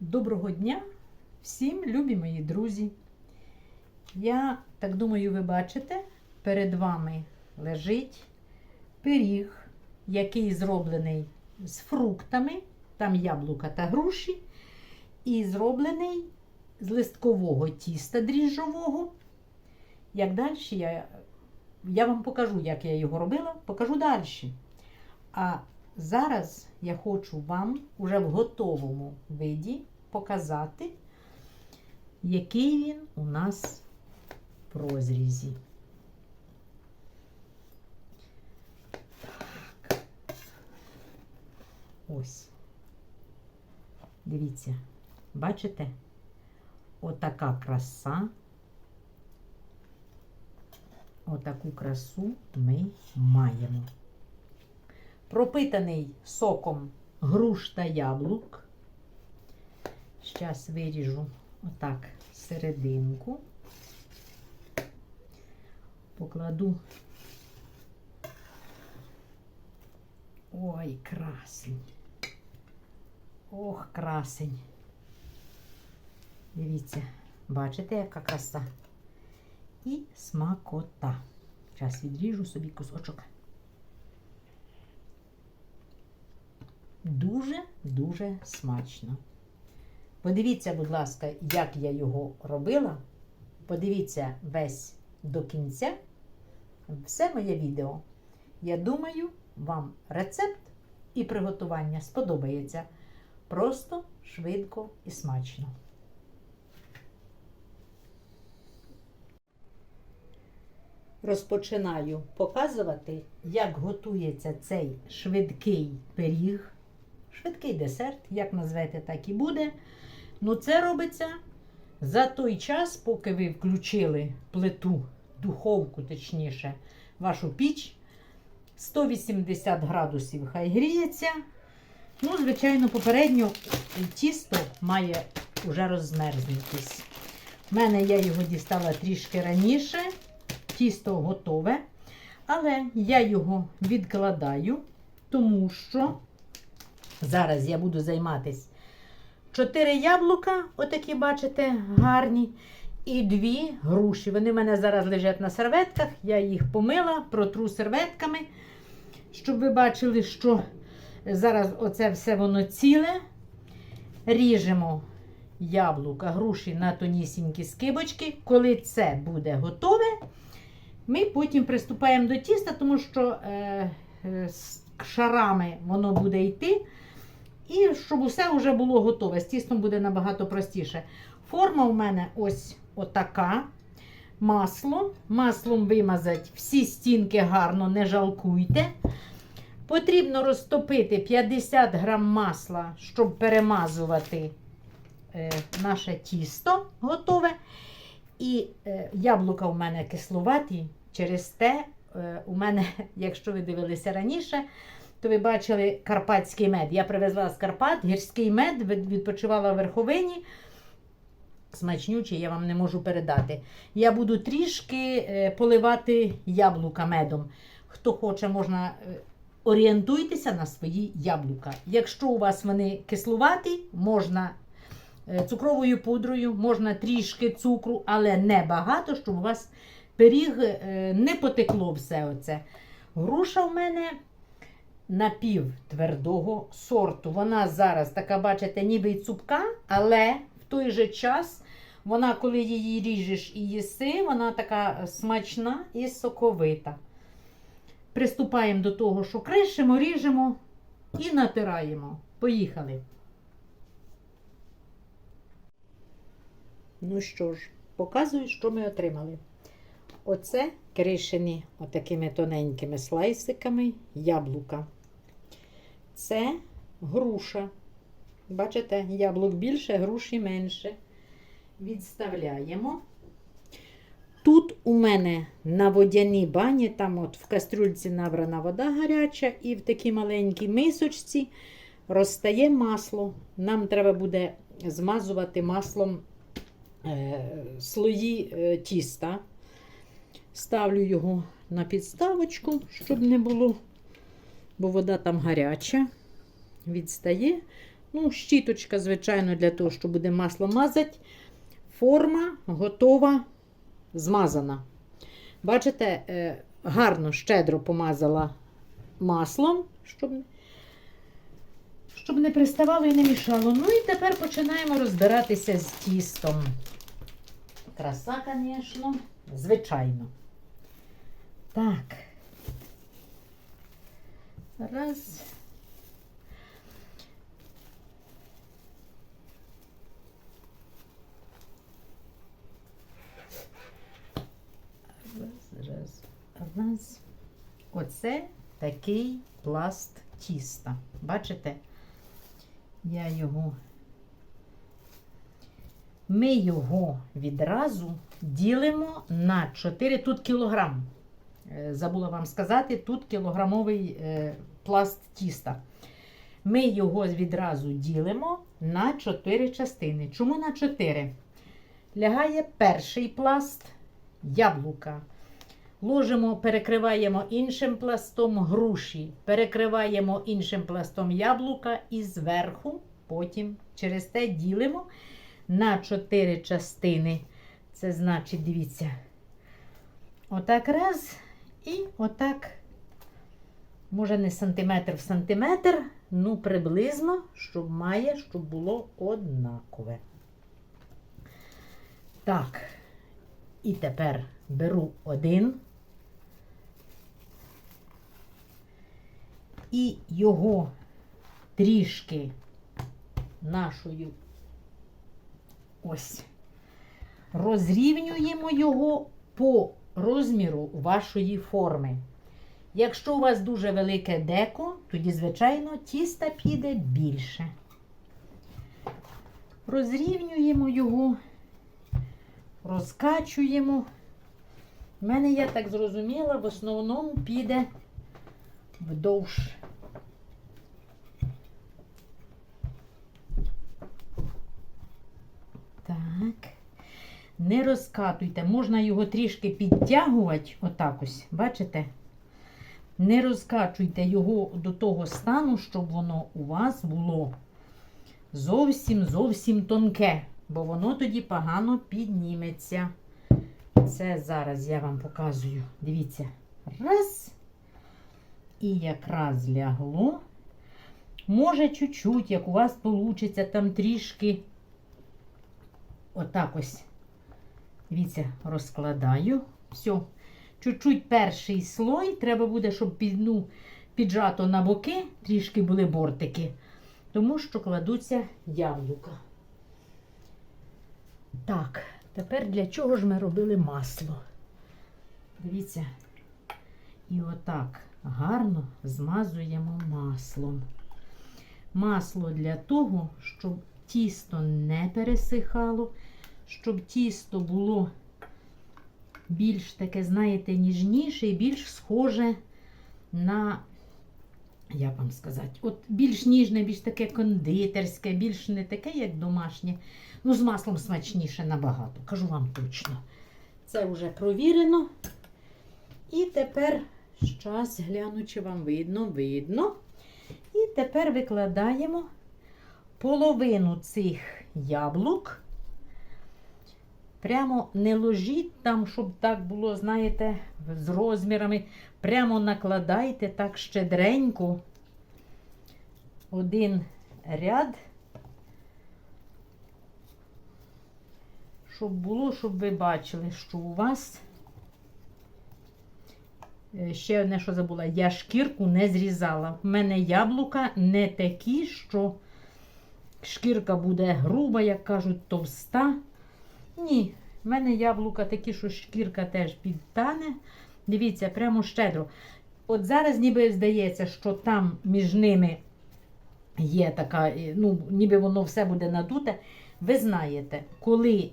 Доброго дня всім, любі мої друзі. Я так думаю, ви бачите, перед вами лежить пиріг, який зроблений з фруктами, там яблука та груші, і зроблений з листкового тіста дріжджового. Як далі, я, я вам покажу, як я його робила, покажу далі. А зараз я хочу вам уже в готовому виді показати, який він у нас в розрізі. Так. Ось. Дивіться, бачите? Отака краса. Отаку красу ми маємо пропитаний соком груш та яблук. Зараз виріжу отак серединку, покладу. Ой, красень. Ох, красень. Дивіться, бачите, яка краса? І смакота. Зараз відріжу собі кусочок. Дуже-дуже смачно. Подивіться, будь ласка, як я його робила. Подивіться весь до кінця. Все моє відео. Я думаю, вам рецепт і приготування сподобається. Просто, швидко і смачно. Розпочинаю показувати, як готується цей швидкий пиріг швидкий десерт, як назвете, так і буде. Ну, це робиться за той час, поки ви включили плиту, духовку, точніше, вашу піч. 180 градусів хай гріється. Ну, звичайно, попередньо тісто має вже розмерзнутись. У мене я його дістала трішки раніше, тісто готове, але я його відкладаю, тому що Зараз я буду займатися. Чотири яблука, отакі, бачите, гарні. І дві груші. Вони в мене зараз лежать на серветках. Я їх помила, протру серветками, щоб ви бачили, що зараз оце все воно ціле. Ріжемо яблука, груші на тонісінькі скибочки. Коли це буде готове, ми потім приступаємо до тіста, тому що е, е, з шарами воно буде йти. І щоб усе вже було готове. З тістом буде набагато простіше. Форма у мене ось отака. Масло. Маслом вимазати всі стінки гарно, не жалкуйте. Потрібно розтопити 50 грам масла, щоб перемазувати е, наше тісто готове. І е, яблука у мене кисловаті. Через те, е, у мене, якщо ви дивилися раніше, то ви бачили карпатський мед. Я привезла з Карпат гірський мед, відпочивала в верховині. Смачнючий, я вам не можу передати. Я буду трішки е, поливати яблука медом. Хто хоче, можна е, орієнтуйтеся на свої яблука. Якщо у вас вони кислуваті, можна е, цукровою пудрою, можна трішки цукру, але не багато, щоб у вас пиріг не потекло все оце. Груша в мене напівтвердого сорту. Вона зараз така, бачите, ніби й цупка, але в той же час вона, коли її ріжеш і їси, вона така смачна і соковита. Приступаємо до того, що кришимо, ріжемо і натираємо. Поїхали. Ну що ж, показую, що ми отримали. Оце кришені отакими тоненькими слайсиками яблука. Це груша. Бачите, яблук більше, груші менше. Відставляємо. Тут у мене на водяній бані, там от в кастрюльці набрана вода гаряча, і в такій маленькій мисочці розтає масло. Нам треба буде змазувати маслом е, слої е, тіста. Ставлю його на підставочку, щоб не було, бо вода там гаряча, відстає. Ну, щіточка, звичайно, для того, щоб буде масло мазати. Форма готова, змазана. Бачите, е, гарно, щедро помазала маслом, щоб, щоб не приставало і не мішало. Ну і тепер починаємо розбиратися з тістом. Краса, звісно, звичайно. Так. Раз. Раз, раз, раз. Оце такий пласт тіста. Бачите? Я його. Ми його відразу ділимо на 4 тут кілограм. Е, Забула вам сказати, тут кілограмовий е, пласт тіста. Ми його відразу ділимо на 4 частини. Чому на 4? Лягає перший пласт яблука. Ложимо, перекриваємо іншим пластом груші, перекриваємо іншим пластом яблука і зверху, потім через те ділимо на 4 частини. Це значить, дивіться, отак раз і отак, може не сантиметр в сантиметр, ну приблизно, щоб має, щоб було однакове. Так, і тепер беру один. І його трішки нашою ось розрівнюємо його по розміру вашої форми. Якщо у вас дуже велике деко, тоді, звичайно, тіста піде більше. Розрівнюємо його, розкачуємо. У мене, я так зрозуміла, в основному піде вдовж. Так. Не розкатуйте, можна його трішки підтягувати, отак ось, бачите? Не розкачуйте його до того стану, щоб воно у вас було зовсім зовсім тонке, бо воно тоді погано підніметься. Це зараз я вам показую. Дивіться. Раз. І якраз лягло. Може, чуть-чуть, як у вас вийде, там трішки. Отак ось. Дивіться, розкладаю. Все. Чуть-чуть перший слой. Треба буде, щоб під, ну, піджато на боки, трішки були бортики. Тому що кладуться яблука. Так, тепер для чого ж ми робили масло? Дивіться. І отак гарно змазуємо маслом. Масло для того, щоб тісто не пересихало, щоб тісто було більш таке, знаєте, ніжніше і більш схоже на, як вам сказати, от більш ніжне, більш таке кондитерське, більш не таке, як домашнє. Ну, з маслом смачніше набагато, кажу вам точно. Це вже провірено. І тепер щас гляну, чи вам видно, видно. І тепер викладаємо половину цих яблук. Прямо не ложіть там, щоб так було, знаєте, з розмірами. Прямо накладайте так щедренько. Один ряд. Щоб було, щоб ви бачили, що у вас. Е, Ще одне, що забула, я шкірку не зрізала. У мене яблука не такі, що шкірка буде груба, як кажуть, товста. Ні, в мене яблука такі, що шкірка теж підтане. Дивіться, прямо щедро. От зараз ніби здається, що там між ними є така, ну, ніби воно все буде надуте. Ви знаєте, коли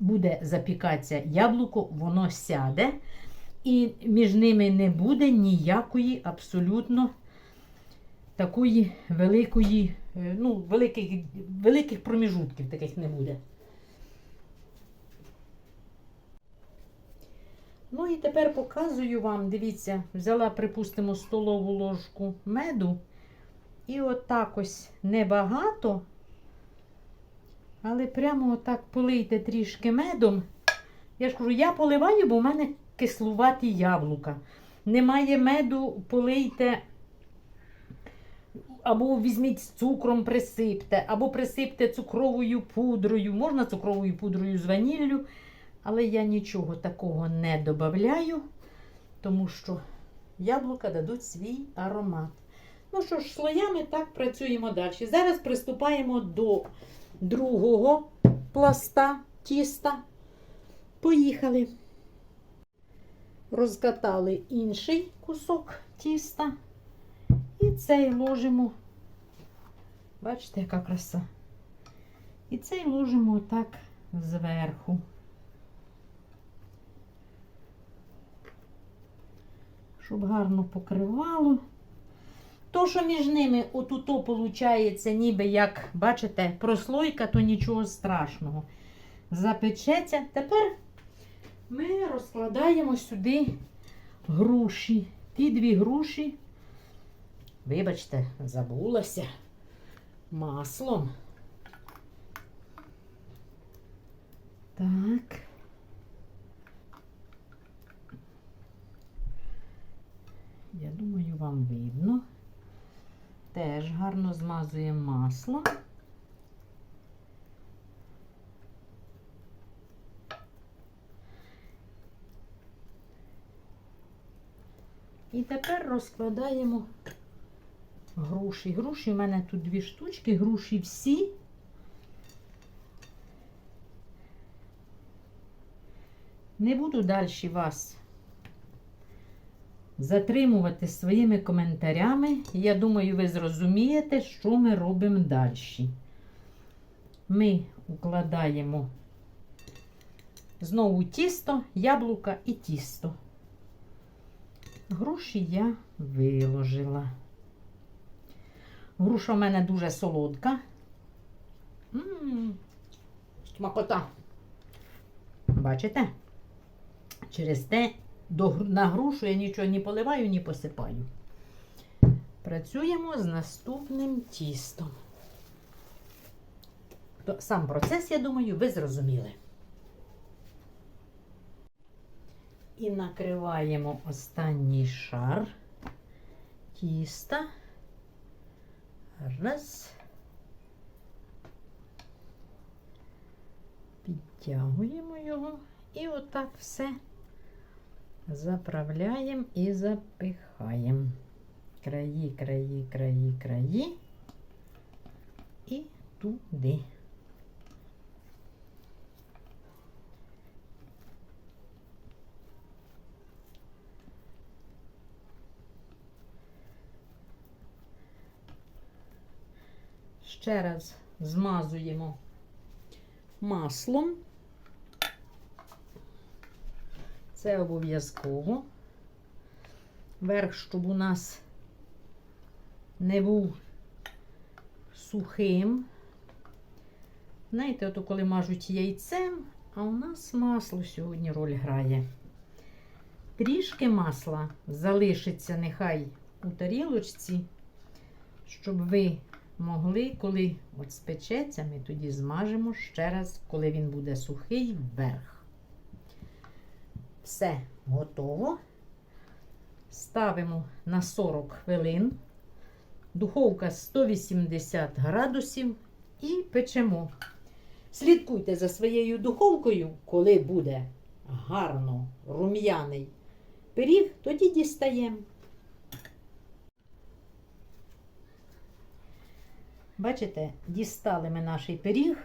буде запікатися яблуко, воно сяде. І між ними не буде ніякої абсолютно такої великої, е, ну, великих, великих проміжутків таких не буде. Ну і тепер показую вам, дивіться, взяла, припустимо, столову ложку меду І отак ось небагато. Але прямо отак полийте трішки медом. Я ж кажу, я поливаю, бо в мене кислуваті яблука. Немає меду, полийте. Або візьміть з цукром, присипте, або присипте цукровою пудрою. Можна цукровою пудрою з ваніллю, але я нічого такого не додаю, тому що яблука дадуть свій аромат. Ну що ж, слоями так працюємо далі. Зараз приступаємо до другого пласта тіста. Поїхали. Розкатали інший кусок тіста. І цей ложимо. Бачите, яка краса. І цей ложимо так зверху. Щоб гарно покривало. То, що між ними отуто виходить, ніби як, бачите, прослойка, то нічого страшного. Запечеться. Тепер ми розкладаємо сюди груші. Ті дві груші, вибачте, забулася маслом. Так. Я думаю, вам видно. Теж гарно змазуємо маслом. І тепер розкладаємо груші. Груші у мене тут дві штучки, груші всі. Не буду далі вас затримувати своїми коментарями. Я думаю, ви зрозумієте, що ми робимо далі. Ми укладаємо знову тісто, яблука і тісто. Груші я виложила. Груша в мене дуже солодка. М-м, Смакота. Бачите? Через те на грушу я нічого не поливаю, ні посипаю. Працюємо з наступним тістом. То Сам процес, я думаю, ви зрозуміли. І накриваємо останній шар тіста. Раз. Підтягуємо його і отак все заправляємо і запихаємо. Краї, краї, краї, краї і туди. Ще раз змазуємо маслом. Це обов'язково. Верх, щоб у нас не був сухим. Знаєте, ото коли мажуть яйцем, а у нас масло сьогодні роль грає. Трішки масла залишиться нехай у тарілочці, щоб ви могли, коли от спечеться, ми тоді змажемо ще раз, коли він буде сухий, вверх. Все готово. Ставимо на 40 хвилин. Духовка 180 градусів і печемо. Слідкуйте за своєю духовкою, коли буде гарно рум'яний пиріг, тоді дістаємо. Бачите, дістали ми наш пиріг.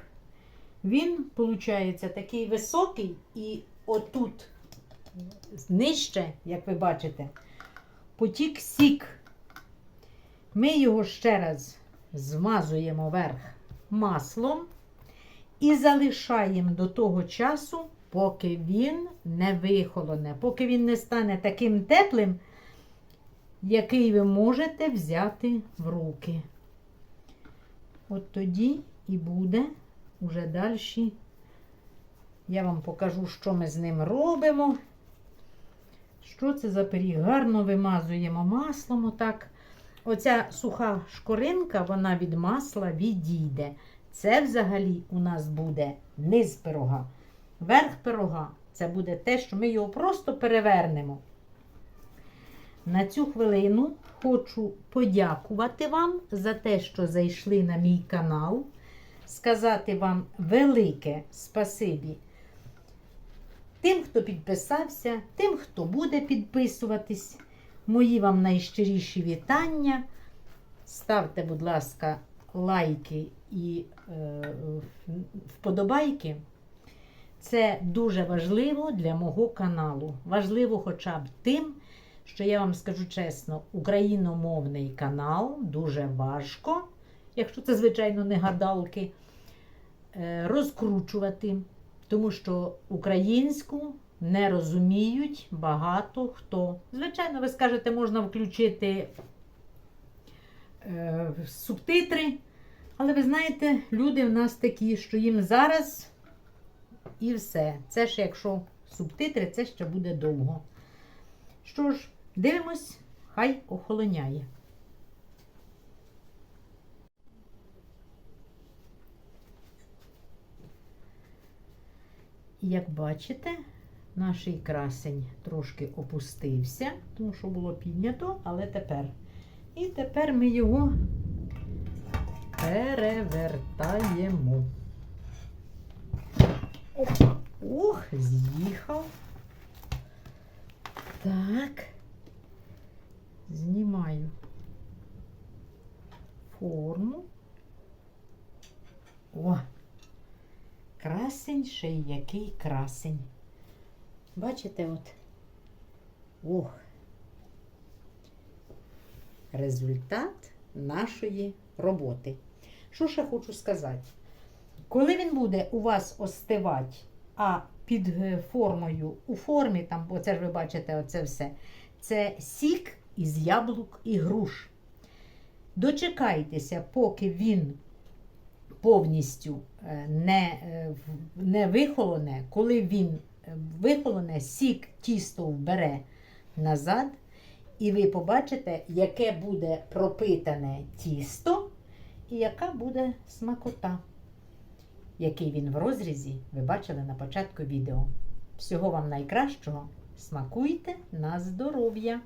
Він, виходить, такий високий, і отут нижче, як ви бачите, потік сік. Ми його ще раз змазуємо верх маслом і залишаємо до того часу, поки він не вихолоне, поки він не стане таким теплим, який ви можете взяти в руки. От тоді і буде уже далі. Я вам покажу, що ми з ним робимо. Що це за пиріг? Гарно вимазуємо маслом отак. оця суха шкоринка, вона від масла відійде. Це взагалі у нас буде низ пирога. Верх пирога це буде те, що ми його просто перевернемо. На цю хвилину хочу подякувати вам за те, що зайшли на мій канал. Сказати вам велике спасибі тим, хто підписався, тим, хто буде підписуватись. Мої вам найщиріші вітання. Ставте, будь ласка, лайки і е, вподобайки. Це дуже важливо для мого каналу. Важливо хоча б тим, що я вам скажу чесно, україномовний канал дуже важко, якщо це, звичайно, не гадалки, е, розкручувати, тому що українську не розуміють багато хто. Звичайно, ви скажете, можна включити е, субтитри, але ви знаєте, люди в нас такі, що їм зараз і все. Це ж якщо субтитри, це ще буде довго. Що ж, дивимось, хай охолоняє. І Як бачите, наш красень трошки опустився, тому що було піднято, але тепер. І тепер ми його перевертаємо. Ух, з'їхав. Так. Знімаю форму. О! Красень ще й який красень. Бачите, от. Ох. Результат нашої роботи. Що ще хочу сказати? Коли він буде у вас остивати, а під е, формою, у формі, там, оце ж ви бачите, оце все, це сік із яблук і груш. Дочекайтеся, поки він повністю е, не, е, не вихолоне, коли він е, вихолоне, сік тісто вбере назад, і ви побачите, яке буде пропитане тісто і яка буде смакота. Який він в розрізі, ви бачили на початку відео. Всього вам найкращого. Смакуйте на здоров'я!